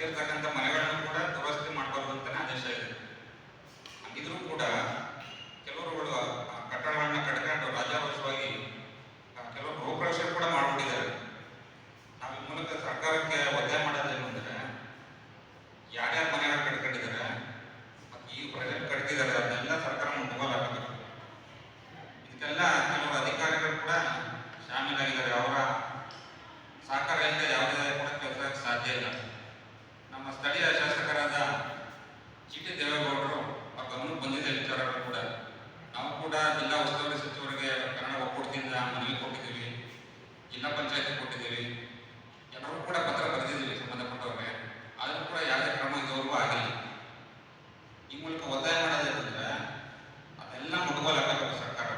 ಕಟ್ಟಿರ್ತಕ್ಕಂಥ ಮನೆಗಳನ್ನು ಕೂಡ ದುರಸ್ತಿ ಮಾಡಬಾರ್ದು ಅಂತಾನೆ ಆದೇಶ ಇದೆ. ಇದ್ರೂ ಕೂಡ ಕೆಲವರುಗಳು ಆ ಕಟ್ಟಡಗಳನ್ನ ಕಟ್ಕೊಂಡು ರಾಜಾವಶವಾಗಿ ಕೆಲವರು ಗೋಪ್ರವೇಶ ಕೂಡ ಮಾಡಿಬಿಟ್ಟಿದ್ದಾರೆ. ನಾವು ಈ ಮೂಲಕ ಸರ್ಕಾರಕ್ಕೆ ಒತ್ತಾಯ ಮಾಡೋದೇನು ಅಂದರೆ, ಯಾರ್ಯಾರ ಮನೆಗಳು ಕಟ್ಕೊಂಡಿದ್ದಾರೆ ಮತ್ತು ಈ ಪ್ರಜೆಕ್ಟ್ ಕಟ್ತಿದ್ದಾರೆ ಅದನ್ನೆಲ್ಲ ಸರ್ಕಾರ ಮುಂದುವಲ್ಲ ಇದಕ್ಕೆಲ್ಲ ಕೆಲವರು ಅಧಿಕಾರಿಗಳು ಕೂಡ ಶಾಮೀಲಾಗಿದ್ದಾರೆ. ಅವರ ಸಹಕಾರ ಇಲ್ಲದೆ ಸ್ಥಳೀಯ ಶಾಸಕರಾದ ಟಿ ದೇವೇಗೌಡರು ಅವ್ರ ಗಮನಕ್ಕೆ ಬಂದಿದ್ದ ವಿಚಾರಗಳು ಕೂಡ. ನಾವು ಕೂಡ ಜಿಲ್ಲಾ ಉಸ್ತುವಾರಿ ಸಚಿವರಿಗೆ ಕನ್ನಡ ಒಕ್ಕೂಟದಿಂದ ಮನವಿ ಕೊಟ್ಟಿದ್ದೀವಿ. ಜಿಲ್ಲಾ ಪಂಚಾಯತ್ ಕೊಟ್ಟಿದ್ದೀವಿ. ಎಲ್ಲರೂ ಕೂಡ ಪತ್ರ ಬರೆದಿದ್ದೀವಿ ಸಂಬಂಧಪಟ್ಟವ್ರಿಗೆ. ಆದರೂ ಕೂಡ ಯಾವುದೇ ಕ್ರಮ ಇದುವರೆಗೂ ಆಗಿಲ್ಲ. ಈ ಮೂಲಕ ಒತ್ತಾಯ ಮಾಡೋದೇನೆಂದರೆ ಅದೆಲ್ಲ ಮುಟ್ಕೋಲಾಗಬೇಕು ಸರ್ಕಾರ.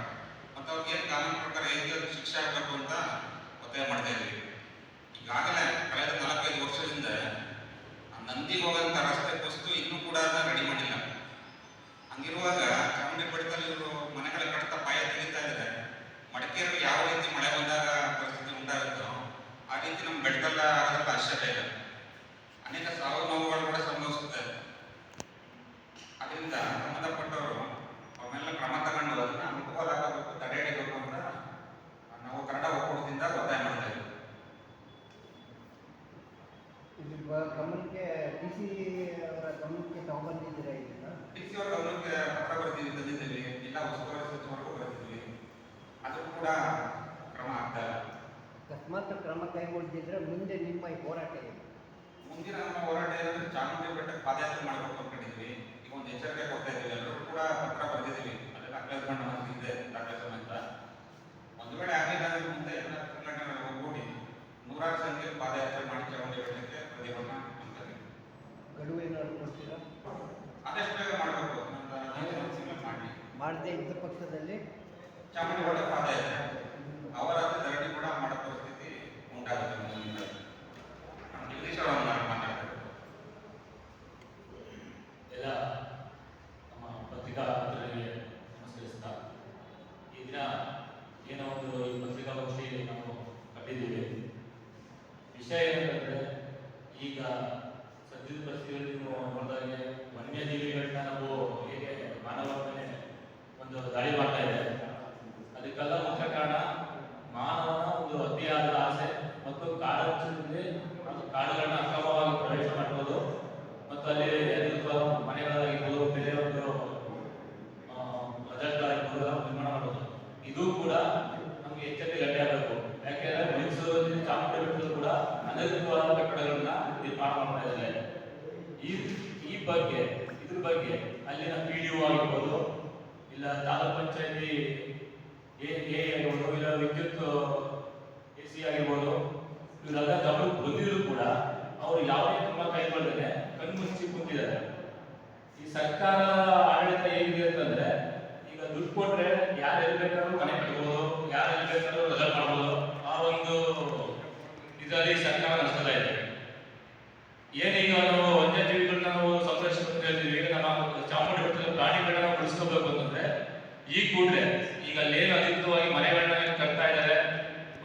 ಮತ್ತು ಅವ್ರಿಗೆ ಕಾನೂನು ಪ್ರಕಾರ ಏನು ಶಿಕ್ಷೆ ಆಗಬೇಕು ಅಂತ ಒತ್ತಾಯ ಮಾಡ್ತಾ ಇದ್ದೀವಿ. ಈಗಾಗಲೇ ಕಳೆದ ನಾಲ್ಕು ಆ ನಂದಿಗೆ ಹೋಗೋಂಥ ರಸ್ತೆ ವಸ್ತು ಕೂಡ ಕ್ರಮ ಆಗ್ತಾ ಇಲ್ಲ. ಅಕಸ್ಮಾತ್ ಕ್ರಮ ಕೈಗೊಳ್ಳದಿದ್ರೆ ಮುಂದೆ ನಿಮ್ಮ ಹೋರಾಟ ಏನು? ಮುಂದಿನ ನಮ್ಮ ಹೋರಾಟ ಏನಂದ್ರೆ ಚಾಮುಂಡಿ ಬೆಟ್ಟಕ್ಕೆ ಪಾದಯಾತ್ರೆ ಮಾಡಬೇಕು ಅನ್ಕೊಂಡಿದ್ವಿ ಈಗ ಒಂದು ಎಚ್ಚರಿಕೆ ಕೊಡ್ತಾ ಇದ್ದೀವಿ ಎಲ್ಲರೂ ಕೂಡ ಪತ್ರ ಬರೆದಿದ್ದೀವಿ ಅದೆಲ್ಲ ಕಳೆದುಕೊಂಡು ಮನಸ್ಸಿದೆ ದಾಖಲೆ ಸಮೇತ ಒಂದು ವೇಳೆ ಆಗಿಲ್ಲ ಅಂದ್ರೆ ಮುಂದೆ ಎಲ್ಲ ಸಂಘಟನೆಗಳು ಒಗ್ಗೂಡಿ ನೂರಾರು ಸಂಖ್ಯೆಯಲ್ಲಿ ಪಾದಯಾತ್ರೆ ಮಾಡಿ ಚಾಮುಂಡಿ ಬೆಟ್ಟಕ್ಕೆ ಪ್ರತಿಭಟನೆ ಮಾಡ್ತಾರೆ ಗಡುವು ಏನಾದ್ರು ಕೊಡ್ತೀರಾ ಆದಷ್ಟು ಬೇಗ ಮಾಡಬೇಕು ಒಂದು ಹದಿನೈದು ತಿಂಗಳು ಮಾಡಿ ಮಾಡದೇ ಇದ್ದ ಪಕ್ಷದಲ್ಲಿ ಚಾಮುಂಡಿ ಬೆಟ್ಟ ಪಾದಯಾತ್ರೆ ಅವರಾದ ಧರಣಿ ಕೂಡ ಮಾಡೋ ಪರಿಸ್ಥಿತಿ ಉಂಟಾಗುತ್ತೆ ಮುಂದಿನ ನಮ್ಮ ಜಗದೀಶ್ ಅವರು ಎಲ್ಲ ನಮ್ಮ ಪತ್ರಿಕಾ ನಮಸ್ಕರಿಸ್ತಾ ಈ ದಿನ ಏನೋ ಒಂದು ಈ ಪತ್ರಿಕಾಗೋಷ್ಠಿ ನಾವು ಕಟ್ಟಿದ್ದೀವಿ. ವಿಷಯ ಏನಂದ್ರೆ ಈಗ ಸದ್ಯದ ಪರಿಸ್ಥಿತಿಯಲ್ಲಿ ನೋಡಿದಾಗೆ ವನ್ಯಜೀವಿಗಳನ್ನ ನಾವು ಹೇಗೆ ಮಾನವ ಮತ್ತು ಕಾಡುಗಳನ್ನ ಅಕ್ರಮವಾಗಿ ಪ್ರವೇಶ ಮಾಡುವುದು ಮತ್ತು ಅಲ್ಲಿ ಮನೆಗಳಾಗಿರ್ಬೋದು ಬೇರೆ ಒಂದು ಬಜೆಟ್ಗಳಾಗಿರ್ಬೋದು ಎಲ್ಲ ನಿರ್ಮಾಣ ಮಾಡೋದು ಇದು ಕೂಡ ನಮಗೆ ಎಚ್ಚರಿಕೆ ಗಟ್ಟಿ ಆಗಬೇಕು. ಯಾಕೆಂದ್ರೆ ಮೈಸೂರಲ್ಲಿ ಚಾಮುಂಡಿ ಬೆಟ್ಟದಲ್ಲಿ ಕೂಡ ಅನಧಿಕೃತವಾದ ಕಟ್ಟಡಗಳನ್ನ ನಿರ್ಮಾಣ ಮಾಡ್ತಾ ಇದ್ದಾರೆ. ಈ ಈ ಬಗ್ಗೆ, ಇದ್ರ ಬಗ್ಗೆ ಅಲ್ಲಿನ ಪಿ ಡಿ ಆಗಿರ್ಬೋದು, ಇಲ್ಲ ತಾಲೂಕ್ ಪಂಚಾಯತಿ ಎ ಆಗಿರ್ಬೋದು, ಇಲ್ಲ ವಿದ್ಯುತ್, ಎ, ಸಿ ಆಗಿರ್ಬೋದು, ಇವರೆಲ್ಲ ಬಂದಿದ್ರು ಕೂಡ ಅವರು ಯಾವುದೇ ಕ್ರಮ ಕೈಗೊಳ್ಳದೆ ಕಣ್ಮುಚ್ಚಿ ಕೂತಿದ್ದಾರೆ. ಈ ಸರ್ಕಾರ ಆಡಳಿತ ಹೇಗಿದೆ ಅಂತಂದ್ರೆ, ಈಗ ದುಡ್ಡು ಕೊಟ್ರೆ ಯಾರು ಎಲ್ಲಿ ಬೇಕಾದ್ರೂ ಮನೆ ಕಟ್ಬೋದು, ಯಾರು ಎಲ್ಲಿ ಬೇಕಾದ್ರೂ ರಜಾ ಮಾಡ್ಬೋದು. ಆ ಒಂದು ಇದರಲ್ಲಿ ಸರ್ಕಾರ ನಡೆಸ್ತಾ ಇದೆ. ಏನೀಗ ನಾವು ವನ್ಯಜೀವಿಗಳನ್ನ ನಾವು ಸಂರಕ್ಷಿಸಿದ್ವಿ ಈಗ ನಾವು ಚಾಮುಂಡಿ ಬೆಟ್ಟದ ಪ್ರಾಣಿಗಳನ್ನ ಉಳಿಸ್ಕೋಬೇಕು ಅಂತಂದ್ರೆ, ಈ ಕೂಡಲೇ ಈಗ ಏನು ಅಧಿಕೃತವಾಗಿ ಮನೆ